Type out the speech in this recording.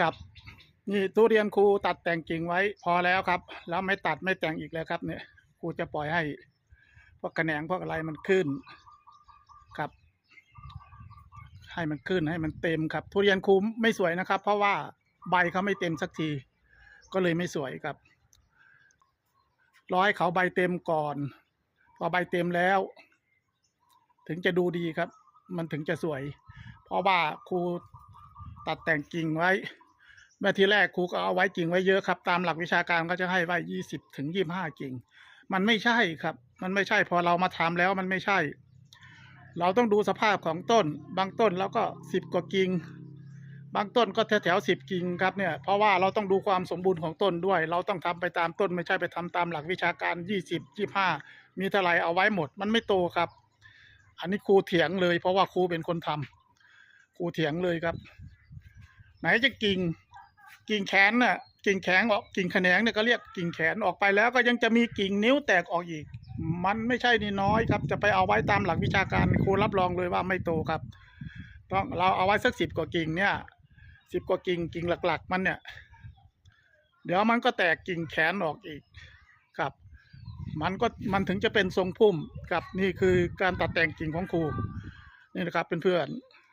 ครับ นี่ทุเรียนครูตัดแต่งกิ่งไว้พอแล้วครับ แล้วไม่ตัดไม่แต่งอีกแล้วครับ เนี่ยครูจะปล่อยให้ พวกกระแหนงพวกอะไรมันขึ้นครับ ให้มันขึ้นให้มันเต็มครับ ทุเรียนครูไม่สวยนะครับ เพราะว่าใบเขาไม่เต็มสักที ก็เลยไม่สวยครับรอให้เขาใบเต็มก่อน พอใบเต็มแล้ว ถึงจะดูดีครับ มันถึงจะสวย เพราะว่าครูตัดแต่งกิ่งไว้ เมื่อทีแรกครูก็เอาไว้กิ่งไว้เยอะครับ ตามหลักวิชาการก็จะให้ไว้ยี่สิบถึงยี่ห้ากิ่ง มันไม่ใช่ครับ มันไม่ใช่พอเรามาทำแล้วมันไม่ใช่ เราต้องดูสภาพของต้น บางต้นแล้วก็สิบกว่ากิ่งบางต้นก็แถวแถวสิบกิ่งครับเนี่ยเพราะว่าเราต้องดูความสมบูรณ์ของต้นด้วย เราต้องทำไปตามต้นไม่ใช่ไปทำตามหลักวิชาการยี่สิบยี่ห้ามีเท่าไรเอาไว้หมด มันไม่โตครับ อันนี้ครูเถียงเลย เพราะว่าครูเป็นคนทำครูเถียงเลยครับ ไหนจะกิ่ง กิ่งแขนน่ะกิ่งแขนออกกิ่งแขนงเนี่ยก็เรียกกิ่งแขนออกไปแล้วก็ยังจะมีกิ่งนิ้วแตกออกอีก มันไม่ใช่นี่น้อยครับ จะไปเอาไว้ตามหลักวิชาการครูรับรองเลยว่าไม่โตครับต้องเราเอาไว้สักสิบกว่ากิ่งเนี่ยสิบกว่ากิ่งกิ่งหลัก ๆ มันเนี่ย เดี๋ยวมันก็แตกกิ่งแขนออกอีกครับ มันก็มันถึงจะเป็นทรงพุ่มครับนี่คือการตัดแต่งกิ่งของครูนี่นะครับเพื่อนๆ